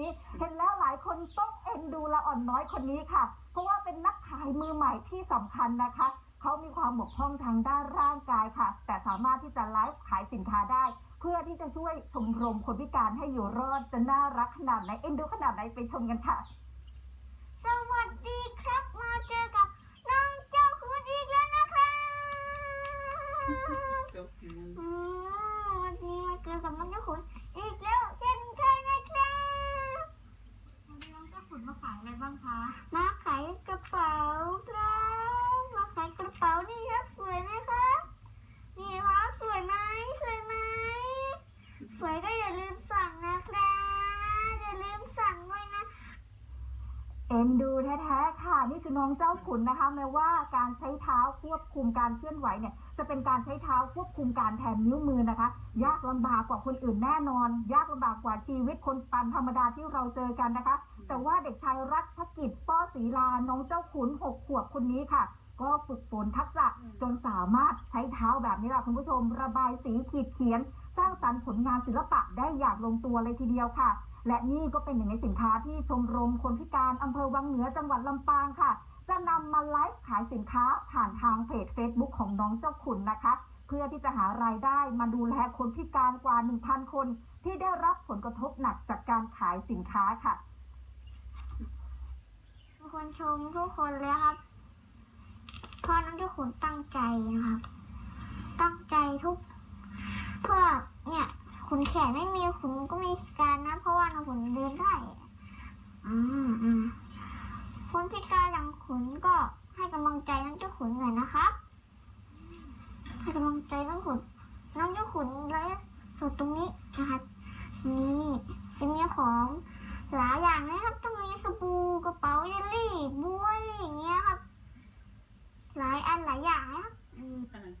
นี้เห็นแล้วหลายคนต้องเอ็นดูละอ่อนน้อยคนนี้ค่ะ เพราะว่าเป็นนักขายมือใหม่ที่สำคัญนะคะ เขามีความบกพร่องทางด้านร่างกายค่ะ แต่สามารถที่จะไลฟ์ขายสินค้าได้ เพื่อที่จะช่วยชมรมคนพิการให้อยู่รอดจะน่ารักขนาดไหนเอ็นดูขนาดไหนไปชมกันค่ะ สวัสดีครับมาเจอกับน้องเจ้าคุณอีกแล้วนะครับอืมวันนี้มาเจอกับน้องเจ้าขุนอีกแล้วเช่นเคยนะครับน้องเจ้าขุนมาขายอะไรบ้างคะ มาขายกระเป๋าครับมาขายกระเป๋านี่ครับสวยไหมครับนี่ครับสวยไหมสวยไหมสวยก็อย่าลืมสั่งนะครับอย่าลืมสั่งด้วยนะ เอ็นดูแท้ๆค่ะ นี่คือน้องเจ้าขุนนะคะ แม้ว่าการใช้เท้าควบคุมการเคลื่อนไหวเนี่ย จะเป็นการใช้เท้าควบคุมการแทนนิ้วมือนะคะ ยากลำบากกว่าคนอื่นแน่นอน ยากลำบากกว่าชีวิตคนตามธรรมดาที่เราเจอกันนะคะ แต่ว่าเด็กชายรัฐกิจป้อศรีลา น้องเจ้าขุนหกขวบคนนี้ค่ะ ก็ฝึกฝนทักษะจนสามารถใช้เท้าแบบนี้แหละคุณผู้ชม ระบายสีขีดเขียน สร้างสรรค์ผลงานศิลปะได้อย่างลงตัวเลยทีเดียวค่ะ และนี่ก็เป็นหนึ่งในสินค้าที่ชมรมคนพิการอำเภอวังเหนือจังหวัดลำปางค่ะ จะนำมาไลฟ์ขายสินค้าผ่านทางเพจ Facebook ของน้องเจ้าขุนนะคะ เพื่อที่จะหารายได้มาดูแลคนพิการกว่า 1,000 คน ที่ได้รับผลกระทบหนักจากการขายสินค้าค่ะทุกคนชมทุกคนเลยครับเพราะน้องเจ้าขุนตั้งใจนะครับ ตั้งใจทุกเพื่อ ขุนแขนไม่มีขุนก็มีพิการนะ เพราะว่าน้องขุนเดินได้ อืมอืมคนพิการอย่างขุนก็ให้กำลังใจน้องเจ้าขุนหน่อยนะครับให้กำลังใจน้องขุนน้องเจ้าขุนแล้วส่วนตรงนี้นะครับนี่จะมีของ หลายอย่างนะครับต้องมีสบู่กระเป๋าเยลลี่บวยอย่างเงี้ยครับ หลายอันหลายอย่างนะครับ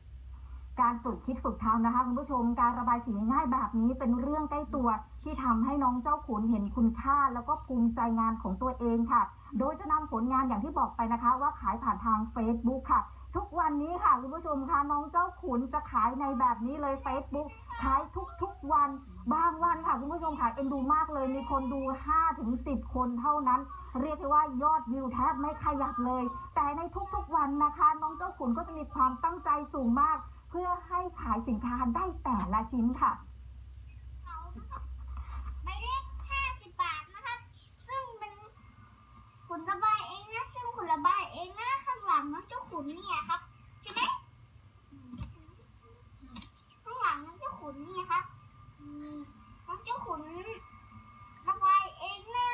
การฝึกคิดฝึกทำนะคะคุณผู้ชมการระบายสีง่ายๆแบบนี้เป็นเรื่องใกล้ตัว ที่ทำให้น้องเจ้าขุนเห็นคุณค่า แล้วก็ภูมิใจงานของตัวเองค่ะ โดยจะนำผลงานอย่างที่บอกไปนะคะ ว่าขายผ่านทาง Facebook ค่ะ ทุกวันนี้ค่ะคุณผู้ชมค่ะน้องเจ้าขุนจะขายในแบบนี้เลย Facebook ขายทุกๆวัน บางวันค่ะคุณผู้ชมค่ะเอ็นดูมากเลยมีคนดู 5-10 คนเท่านั้น เรียกได้ว่ายอดวิวแทบไม่ขยับเลย แต่ในทุกๆวันนะคะ น้องเจ้าขุนก็จะมีความตั้งใจสูงมาก เพื่อให้ขายสินค้าได้แต่ละชิ้นค่ะใบเล็กห้าสิบบาทนะครับ ซึ่งเป็นขุนระบายเองนะ ซึ่งขุนระบายเองนะข้างหลังน้องเจ้าขุนเนี่ยครับใช่ไหมข้างหลังน้องเจ้าขุนเนี่ยครับนี่น้องเจ้าขุนระบายเองนะ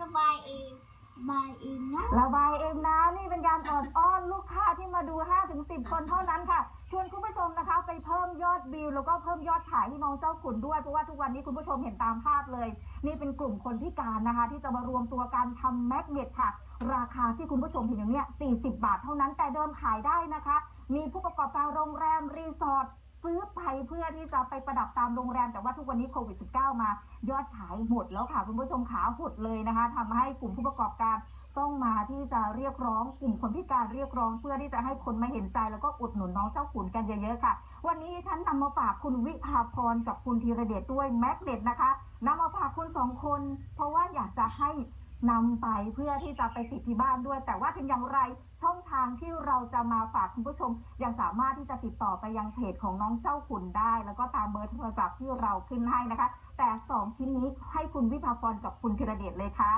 ระบายเองระ บายเองนะระบายเองนะ นี่เป็นการออดอ้อนลูกค้าที่มาดู 5-10 คนเท่านั้นค่ะ ชวนคุณผู้ชมนะคะไปเพิ่มยอดวิว แล้วก็เพิ่มยอดขายให้น้องเจ้าขุนด้วย เพราะว่าทุกวันนี้คุณผู้ชมเห็นตามภาพเลย นี่เป็นกลุ่มคนพิการนะคะ ที่จะมารวมตัวกันทำแมกเนตค่ะ ราคาที่คุณผู้ชมเห็นอย่างเนี้ย40 บาทเท่านั้นแต่เดิมขายได้นะคะ มีผู้ประกอบการโรงแรมรีสอร์ท ซื้อไปเพื่อที่จะไปประดับตามโรงแรม แต่ว่าทุกวันนี้โควิด -19 มา ยอดขายหมดแล้วค่ะ คุณผู้ชมขาหดเลยนะคะทำให้กลุ่มผู้ประกอบการต้องมาที่จะเรียกร้องกลุ่มคนพิการเรียกร้องเพื่อที่จะให้คนมาเห็นใจ แล้วก็อุดหนุนน้องเจ้าขุนกันเยอะๆค่ะ วันนี้ฉันนำมาฝากคุณวิภาพรกับคุณธีรเดชด้วยแม็กเด็ดนะคะนำมาฝากคุณสองคน เพราะว่าอยากจะให้ นำไปเพื่อที่จะไปติดที่บ้านด้วย แต่ว่าถึงอย่างไรช่องทางที่เราจะมาฝากคุณผู้ชม ยังสามารถที่จะติดต่อไปยังเพจของน้องเจ้าขุนได้ แล้วก็ตามเบอร์โทรศัพท์ที่เราขึ้นให้นะคะ แต่สองชิ้นนี้ให้คุณวิภาพรกับคุณธีรเดชเลยค่ะ